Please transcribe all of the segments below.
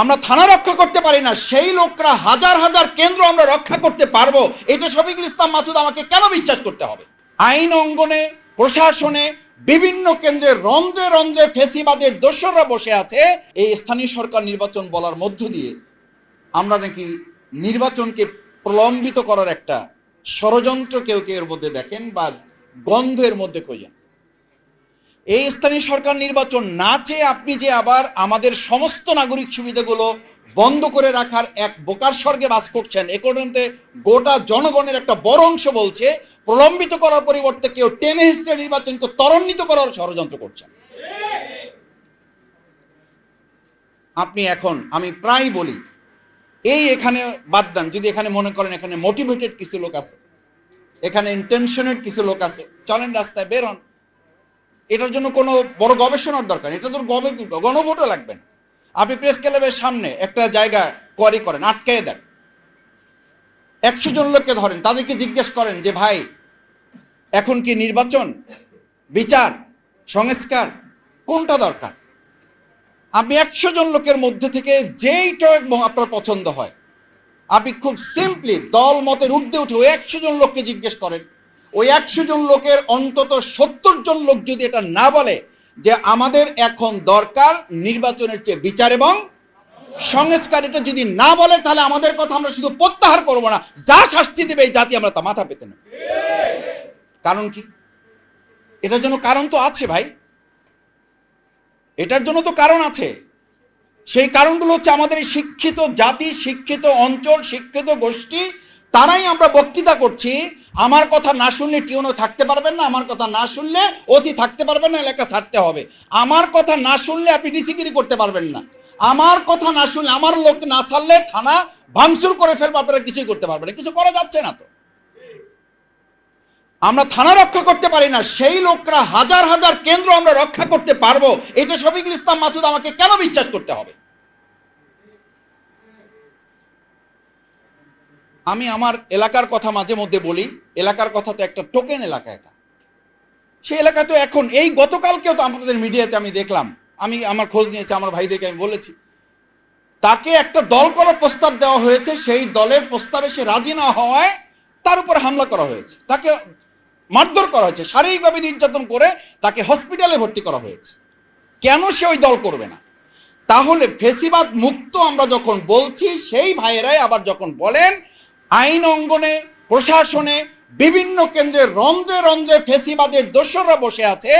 আমরা থানা রক্ষা করতে পারি না, সেই লোকরা হাজার হাজার কেন্দ্র আমরা রক্ষা করতে পারব। এটা শফিকুল ইসলাম মাসুদ, আমাকে কেন বিশ্বাস করতে হবে? আইন অঙ্গনে, প্রশাসনে, বিভিন্ন কেন্দ্রে রন্ধ্রে রন্ধ্রে ফেসিবাদের দোসররা বসে আছে। এই স্থানীয় সরকার নির্বাচন বলার মধ্য দিয়ে আমরা নাকি নির্বাচনকে প্রলম্বিত করার একটা ষড়যন্ত্র কেউ কেউ এর মধ্যে দেখেন বা গন্ধের মধ্যে খোঁজেন এই স্থানীয় সরকার নির্বাচন না চেয়ে আপনি যে আবার আমাদের সমস্ত নাগরিক সুবিধাগুলো বন্ধ করে রাখার এক বোকার স্বর্গে বাস করছেন, এ পর্যন্ত গোটা জনগণের একটা বড় অংশ বলছে, প্রলম্বিত করার পরিবর্তে কেউ টেনে হিসেবে নির্বাচনকে ত্বরান্বিত করার ষড়যন্ত্র করছেন। আপনি এখন, আমি প্রায় বলি, এই এখানে বাদ দেন, যদি এখানে মনে করেন এখানে মোটিভেটেড কিছু লোক আছে, এখানে ইন্টেনশনের কিছু লোক আছে, চলেন রাস্তায় বেরোন এটার জন্য কোনো বড় গবেষণার দরকার এটা তো গবে- গণভোটও লাগবে না। আপনি প্রেস ক্লাবের সামনে একটা জায়গা কোয়ারি করেন আটকে দেন। একশো জন লোককে ধরেন, তাদেরকে জিজ্ঞেস করেন যে, ভাই, এখন কি নির্বাচন? বিচার? সংস্কার? কোনটা দরকার? আপনি একশো জন লোকের মধ্যে থেকে যেইটা আপনার পছন্দ হয়, আপনি খুব সিম্পলি দল মতের ঊর্ধ্বে উঠে ওই একশো জন লোককে জিজ্ঞেস করেন ওই একশো জন লোকের অন্তত সত্তর জন লোক যদি এটা না বলে যে আমাদের এখন দরকার নির্বাচনের চেয়ে বিচার এবং সংস্কার, এটা যদি না বলে তাহলে আমাদের কথা আমরা শুধু প্রত্যাহার করব না। যা শাস্তি দেবে এই জাতি আমরা তা মাথা পেতে না কারণ কি? এটার জন্য কারণ তো আছে ভাই। এটার জন্য তো কারণ আছে। সেই কারণগুলো হচ্ছে আমাদের শিক্ষিত জাতি, শিক্ষিত অঞ্চল, শিক্ষিত গোষ্ঠী, তারাই আমরা বক্তৃতা করছি আমার কথা না শুনলে টিউনও থাকতে পারবেন না, আমার কথা না শুনলে ওসি থাকতে পারবেন না, এলাকা ছাড়তে হবে। আমার কথা না শুনলে আপনি ডিসিগিরি করতে পারবেন না। আমার কথা না শুনলে, আমার লোক না ছাড়লে থানা ভাঙচুর করে ফেলবে, আপনারা কিছুই করতে পারবেন কিছু করা যাচ্ছে না তো। আমরা থানা রক্ষা করতে পারি না, সেই লোকরা হাজার হাজার কেন্দ্র আমরা রক্ষা করতে পারব। এটা শফিকুল ইসলাম মাসুদ আমাকে কেন বিশ্বাস করতে হবে? আমি আমার এলাকার কথা মাঝে মধ্যে বলি, এলাকার কথা তো একটা টোকেন এলাকা এটা। সেই এলাকা তো এখন, এই গতকালকেও তো আমাদের মিডিয়াতে আমি দেখলাম, আমি আমার খোঁজ নিয়েছি, আমার ভাইদেরকে আমি বলেছি। তাকে একটা দল করার প্রস্তাব দেওয়া হয়েছে, সেই দলের প্রস্তাবে সে রাজি না হওয়ায় তার উপর হামলা করা হয়েছে। তাকে মারধর করা হয়েছে, শারীরিকভাবে নির্যাতন করে তাকে হসপিটালে ভর্তি করা হয়েছে। কেন সে ওই দল করবে না? তাহলে ফেসিবাদ মুক্ত আমরা যখন বলছি, সেই ভাইয়েরাই আবার যখন বলেন আইন অঙ্গনে প্রশাসনে বিভিন্ন কেন্দ্রে রন্ধ্রে রন্ধ্রে ফেসিবাদের দোসররা বসে আছে।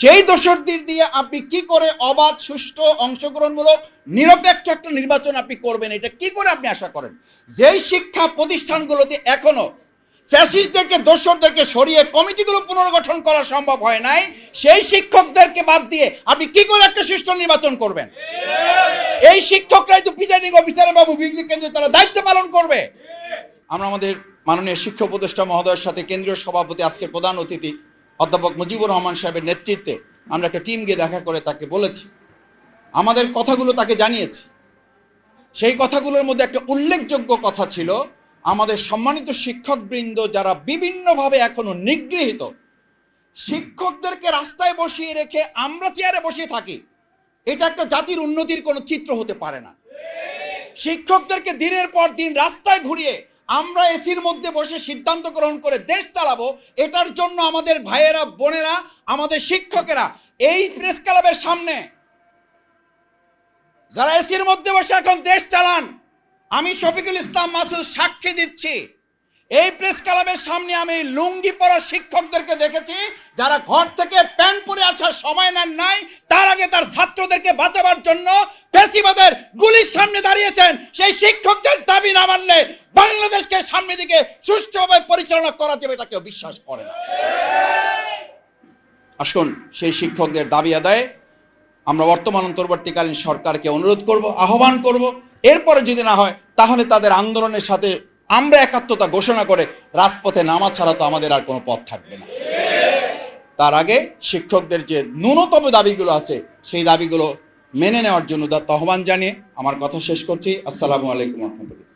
সেই দোসরদের দিয়ে আপনি কি করে অবাধ সুষ্ঠু অংশগ্রহণমূলক নিরপেক্ষ একটা নির্বাচন আপনি করবেন? এটা কি করে আপনি আশা করেন? যেই শিক্ষা প্রতিষ্ঠানগুলোতে এখনও ফ্যাসিস্টদেরকে দোসরদেরকে সরিয়ে কমিটিগুলো পুনর্গঠন করা সম্ভব হয় নাই সেই শিক্ষকদেরকে বাদ দিয়ে আপনি কি করে একটা সুষ্ঠু নির্বাচন করবেন? এই শিক্ষকরাই তো প্রিজাইডিং অফিসার বাবু বিজলি কেন্দ্রে তারা দায়িত্ব পালন করবে। আমরা আমাদের মাননীয় শিক্ষা উপদেষ্টা মহোদয়ের সাথে কেন্দ্রীয় সভাপতি, আজকের প্রধান অতিথি অধ্যাপক মুজিবুর রহমান সাহেবের নেতৃত্বে আমরা একটা টিম গিয়ে দেখা করে তাকে বলেছি। আমাদের কথাগুলো তাকে জানিয়েছি। সেই কথাগুলোর মধ্যে একটা উল্লেখযোগ্য কথা ছিল, আমাদের সম্মানিত শিক্ষকবৃন্দ যারা বিভিন্নভাবে এখনও নিগৃহীত, শিক্ষকদেরকে রাস্তায় বসিয়ে রেখে আমরা চেয়ারে বসিয়ে থাকি, এটা একটা জাতির উন্নতির কোনো চিত্র হতে পারে না। শিক্ষকদেরকে দিনের পর দিন রাস্তায় ঘুরিয়ে আমরা এসির মধ্যে বসে সিদ্ধান্ত গ্রহণ করে দেশ চালাবো, এটার জন্য আমাদের ভাইয়েরা, বোনেরা, আমাদের শিক্ষকেরা, এই প্রেস ক্লাবের সামনে যারা এসির মধ্যে বসে এখন দেশ চালান, আমি শফিকুল ইসলাম মাসুদ সাক্ষী দিচ্ছি। এই প্রেস ক্লাবের সামনে আমি লুঙ্গি পরা শিক্ষকদেরকে দেখেছি, যারা ঘর থেকে প্যান্ট পরে আসার সময় নেন নাই, তার আগে তার ছাত্রদেরকে বাঁচাবার জন্য ফেসিবাদের গুলির সামনে দাঁড়িয়েছেন, সেই শিক্ষকদের দাবি না মানলে বাংলাদেশকে সামনে দিকে সুষ্ঠুভাবে পরিচালনা করা যাবে এটা কেউ বিশ্বাস করে না। আসুন সেই শিক্ষকদের দাবি আদায়ে আমরা বর্তমান অন্তর্বর্তীকালীন সরকারকে অনুরোধ করব, আহ্বান করব, এরপরে যদি না হয়, তাহলে তাদের আন্দোলনের সাথে আমরা একাত্মতা ঘোষণা করে রাজপথে নামা ছাড়া তো আমাদের আর কোনো পথ থাকবে না। তার আগে শিক্ষকদের যে ন্যূনতম দাবিগুলো আছে, সেই দাবিগুলো মেনে নেওয়ার জন্য তার তহবান জানিয়ে আমার কথা শেষ করছি। আসসালামু আলাইকুম রহমতুল্লাহ।